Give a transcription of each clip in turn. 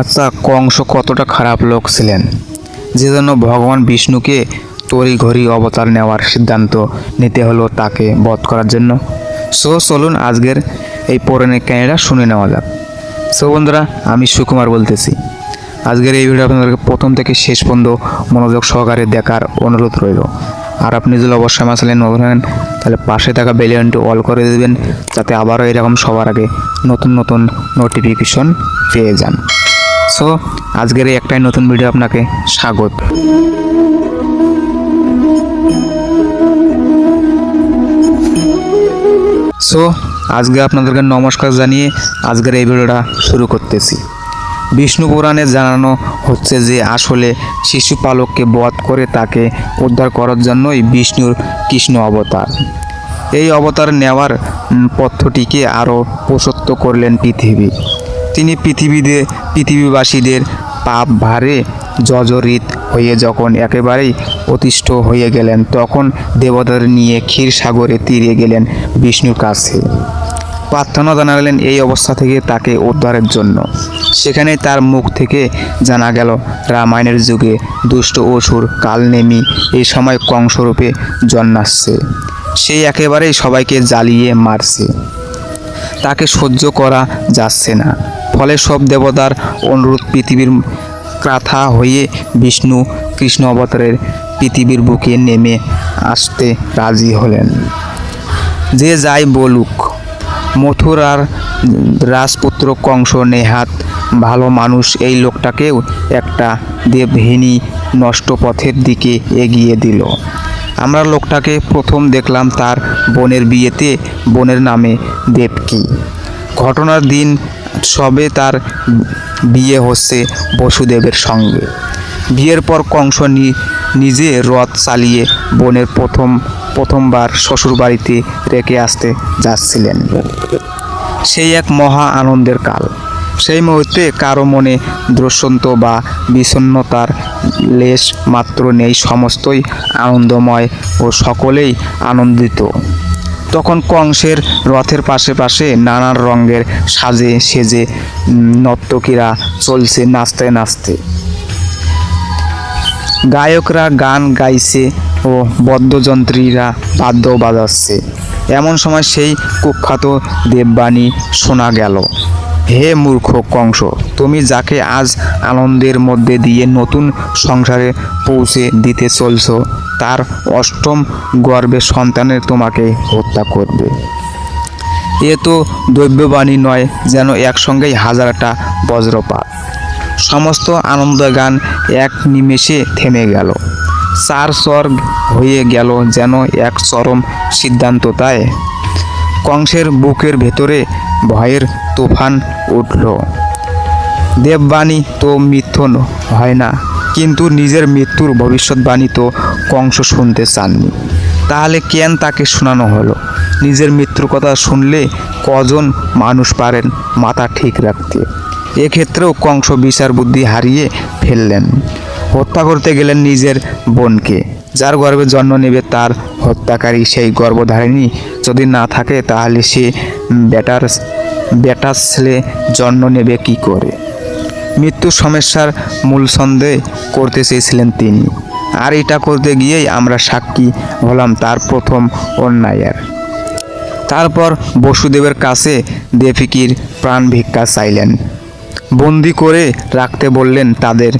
আচ্ছা কংস কতটা খারাপ লোক ছিলেন? যে জন্য ভগবান বিষ্ণুকে তড়িঘড়ি অবতার নেওয়ার সিদ্ধান্ত নিতে হলো তাকে বধ করার জন্য। সো চলুন আজকের এই পৌরাণিক কাহিনীটা শুনে নেওয়া যাক। সো বন্ধুরা, আমি সুকুমার বলতেছি। আজকের এই ভিডিও আপনাদেরকে প্রথম থেকে শেষ পর্যন্ত মনোযোগ সহকারে দেখার অনুরোধ রইল। আর আপনি যদি অবশ্যই আমার চ্যানেল নতুন হন, তাহলে পাশে থাকা বেলিয়নটি অল করে দেবেন, যাতে আবারও এরকম সবার আগে নতুন নতুন নোটিফিকেশন পেয়ে যান। সো আজকের এই একটাই নতুন ভিডিও আপনাকে স্বাগত। সো আজকে আপনাদেরকে নমস্কার জানিয়ে আজকের এই ভিডিওটা শুরু করতেছি। বিষ্ণু পুরাণে জানানো হচ্ছে যে আসলে শিশুপালককে বধ করে তাকে উদ্ধার করার জন্যই বিষ্ণুর কৃষ্ণ অবতার। এই অবতার নেওয়ার উম, পথটিকে আরও প্রশস্ত করলেন পৃথিবী। তিনি পৃথিবীতে পৃথিবীবাসীদের পাপ ভারে জর্জরিত হয়ে যখন একেবারেই অতিষ্ঠ হয়ে গেলেন, তখন দেবতাদের নিয়ে ক্ষীর সাগরে তীরে গেলেন বিষ্ণুর কাছে। প্রার্থনা জানালেন এই অবস্থা থেকে তাকে উদ্ধারের জন্য। সেখানে তার মুখ থেকে জানা গেল, রামায়ণের যুগে দুষ্ট অসুর কালনেমি এই সময় কংসরূপে জন্মাচ্ছে। সেই একেবারেই সবাইকে জ্বালিয়ে মারছে। তাকে সহ্য করা যাচ্ছে না। ফলে সব দেবতার অনুরোধ পৃথিবীর ক্রাথা হয়ে বিষ্ণু কৃষ্ণ অবতারের পৃথিবীর বুকে নেমে আসতে রাজি হলেন। যে যাই বলুক মথুরার রাজপুত্র কংস নেহাত ভালো মানুষ এই লোকটাকেও একটা দেবহীনী নষ্ট পথের দিকে এগিয়ে দিল। আমরা লোকটাকে প্রথম দেখলাম তার বোনের বিয়েতে, বোনের নামে দেবকী। ঘটনার দিন সবে তার বিয়ে হচ্ছে বসুদেবের সঙ্গে। বিয়ের পর কংস নিজে রথ চালিয়ে বোনের প্রথম, প্রথমবার শ্বশুরবাড়িতে রেখে আসতে যাচ্ছিলেন। সেই এক মহা আনন্দের কাল। সেই মুহূর্তে কারও মনে দ্রষ্টন্ত বা বিষণ্ণতার লেশ মাত্র নেই, সমস্তই আনন্দময় ও সকলেই আনন্দিত। তখন কংসের রথের পাশে পাশে নানান রঙের সাজে সেজে নর্তকীরা চলছে নাচতে নাচতে। গায়করা গান গাইছে ও বাদ্যযন্ত্রীরা বাদ্য বাজাচ্ছে। এমন সময় সেই কুখ্যাত দেববাণী শোনা গেল। হে মূর্খ কংস, তুমি যাকে আজ আনন্দের মধ্যে দিয়ে নতুন সংসারে পৌঁছে দিতে চলছ, তার অষ্টম গর্ভের সন্তানের তোমাকে হত্যা করবে। এ তো দৈব্যবাণী নয় যেন একসঙ্গেই হাজারটা বজ্রপাত। সমস্ত আনন্দগান এক নিমেষে থেমে গেল। চার স্বর্গ হয়ে গেল যেন এক চরম সিদ্ধান্ত তাই কংসের বুকের ভেতরে ভয়ের তুফান উঠল। দেববাণী তো মিথ্যন হয় না, কিন্তু নিজের মৃত্যুর ভবিষ্যৎবাণী তো কংস শুনতে চাননি। তাহলে কেন তাকে শোনানো হলো? নিজের মৃত্যুর কথা শুনলে কজন মানুষ পারেন মাথা ঠিক রাখতে? এক্ষেত্রেও কংস বিচার বুদ্ধি হারিয়ে ফেললেন। হত্যা করতে গেলেন নিজের বোনকে। যার গর্ভে জন্ম নেবে তার হত্যাকারী সেই গর্ভধারিণী যদি না থাকে, তাহলে সে বেটার বেটার ছেলে জন্ম নেবে কি করে? মৃত্যুর সমস্যার মূল সন্দেহ করতে চেয়েছিলেন তিনি। আর এটা করতে গিয়েই আমরা সাক্ষী হলাম তার প্রথম অন্যায়ের। তারপর বসুদেবের কাছে দেবিকির প্রাণ ভিক্ষা চাইলেন। বন্দি করে রাখতে বললেন তাদের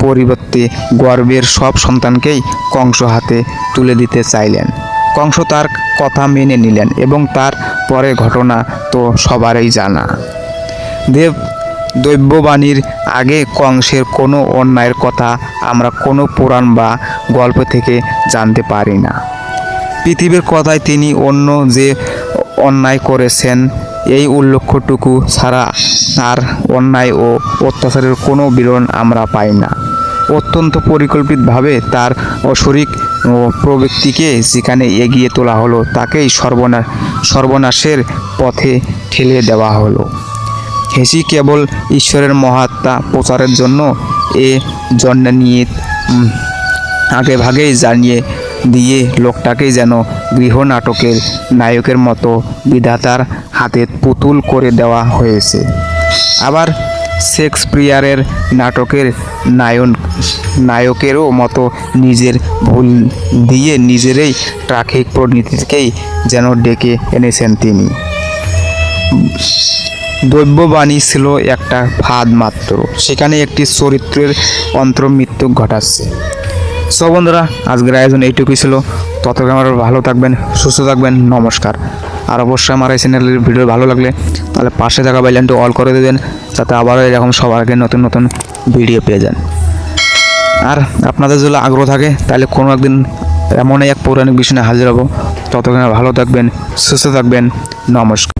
পরিবর্তে গর্বের সব সন্তানকেই কংস হাতে তুলে দিতে চাইলেন। কংস তার কথা মেনে নিলেন এবং তার পরে ঘটনা তো সবারই জানা। দেব দৈব্যবাণীর আগে কংসের কোনো অন্যায়ের কথা আমরা কোনো পুরাণ বা গল্প থেকে জানতে পারি না। পৃথিবীর কথায় তিনি অন্য যে অন্যায় করেছেন এই উল্লেখটুকু ছাড়া আর অন্যায় ও অত্যাচারের কোনো বিরণ আমরা পাই না। অত্যন্ত পরিকল্পিতভাবে তার অশরিক প্রবৃত্তিকে যেখানে এগিয়ে তোলা হলো, তাকেই সর্বনা, সর্বনাশের পথে ঠেলে দেওয়া হলো। হেসি কেবল ঈশ্বরের মহাত্মা প্রচারের জন্য এ জন্ম নিয়ে আগে ভাগেই জানিয়ে দিয়ে লোকটাকেই যেন গৃহ নাটকের নায়কের মতো বিধাতার হাতে পুতুল করে দেওয়া হয়েছে। আবার শেক্সপিয়ারের নাটকের নায়ন নায়কেরও মতো নিজের ভুল দিয়ে নিজেরই ট্রাফিক পরিণতিকেই যেন ডেকে এনেছেন তিনি। দৈব্যবাণী ছিল একটা ফাঁদ মাত্র। সেখানে একটি চরিত্রের অন্তর্মৃত্যু ঘটাচ্ছে। সো বন্ধুরা, আজকের আয়োজন এইটুকুই ছিল। ততক্ষণ আমার ভালো থাকবেন, সুস্থ থাকবেন, নমস্কার। আর অবশ্যই আমার এই চ্যানেলের ভিডিও ভালো লাগলে তাহলে পাশে থাকা বেলানটি অল করে দেবেন, যাতে আবারও এরকম সবার আগে নতুন নতুন ভিডিও পেয়ে যান। আর আপনাদের যদি আগ্রহ থাকে, তাহলে কোনো একদিন এমনই এক পৌরাণিক বিষয় হাজির হব। ততক্ষণে ভালো থাকবেন, সুস্থ থাকবেন, নমস্কার।